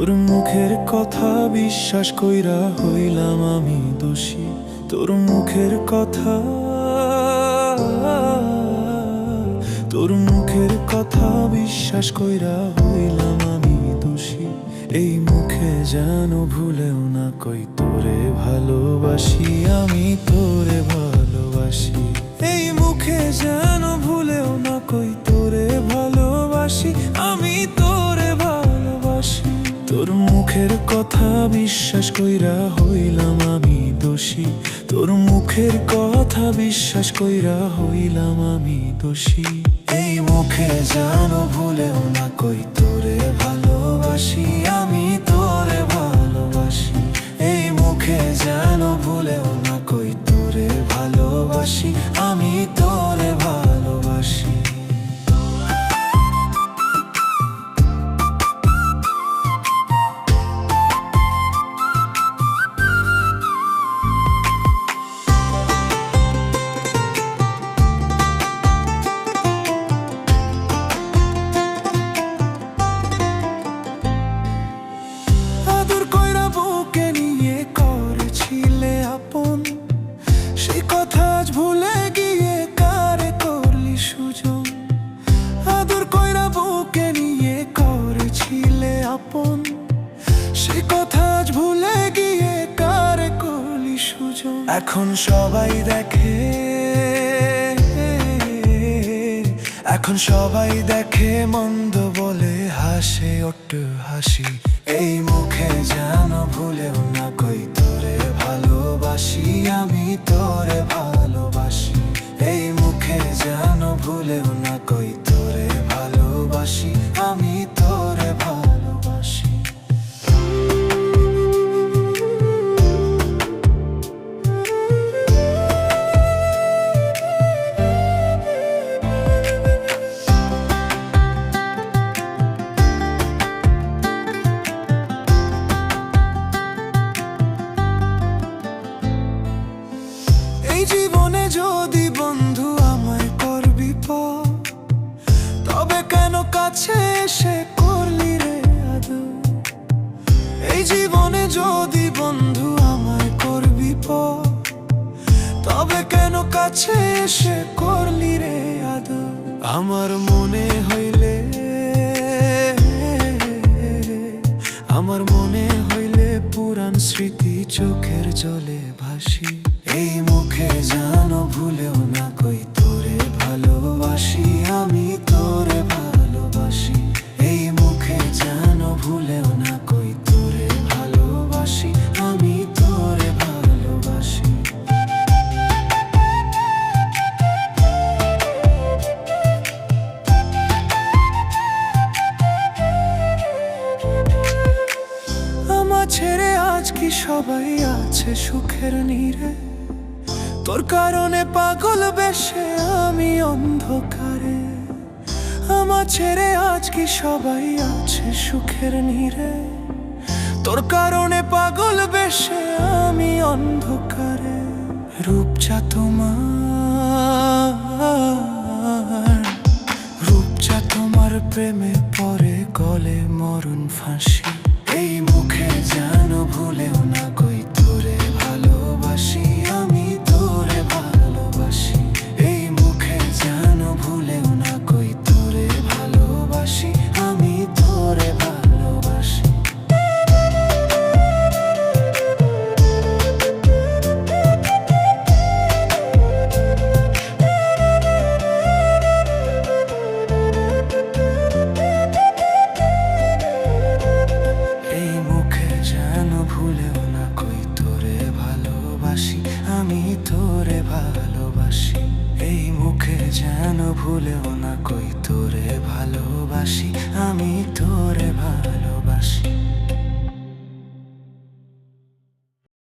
তোর মুখের কথা বিশ্বাস কইরা হইলাম আমি দোষী। তোর মুখের কথা, তোর মুখের কথা বিশ্বাস কইরা হইলাম আমি দোষী। এই মুখে যেন ভুলেও না কই, তোরে ভালোবাসি, আমি তোরে ভালোবাসি। এই মুখে যেন কথা বিশ্বাস কইরা হইলাম আমি দোষী। তোর মুখের কথা বিশ্বাস কইরা হইলাম আমি দোষী। এই মুখে জানো ভুলেও না কই, তোরে ভালোবাসি আমি এখন সবাই দেখে, এখন সবাই দেখে মন্দ বলে হাসে ওট হাসি। এই মুখে যেন ভুলেও না কই, তোরে ভালোবাসি, আমি তোরে ভালোবাসি। এই জীবনে যদি বন্ধু আমায় করবি তবে কেন কাছে এসে করলি রে আদর? এই জীবনে যদি বন্ধু আমায় করবি তবে কেন কাছে এসে করলি রে আদর? আমার মনে হইলে, আমার মনে হইলে পুরান স্মৃতি চোখের জলে ভাসি। এই মুখে জানো ভুলেও না কই তোরে ভালোবাসি, আমি তোরে ভালোবাসি। এই মুখে জানো ভুলেও না কই তোরে ভালোবাসি, আমি তোরে ভালোবাসি। আমার ছেড়ে আজ কি সবাই আছে সুখের নীরে? তোর কারণে পাগল বেশে আমি অন্ধকারে। আমার ছেড়ে আজ কি সবাই আছে সুখের নীরে? তোর কারণে পাগল বেশে আমি অন্ধকারে। রূপচা তোমার রূপচা তোমার প্রেমে ভুলেও না কই তোরে ভালোবাসি আমি তোরে ভালোবাসি।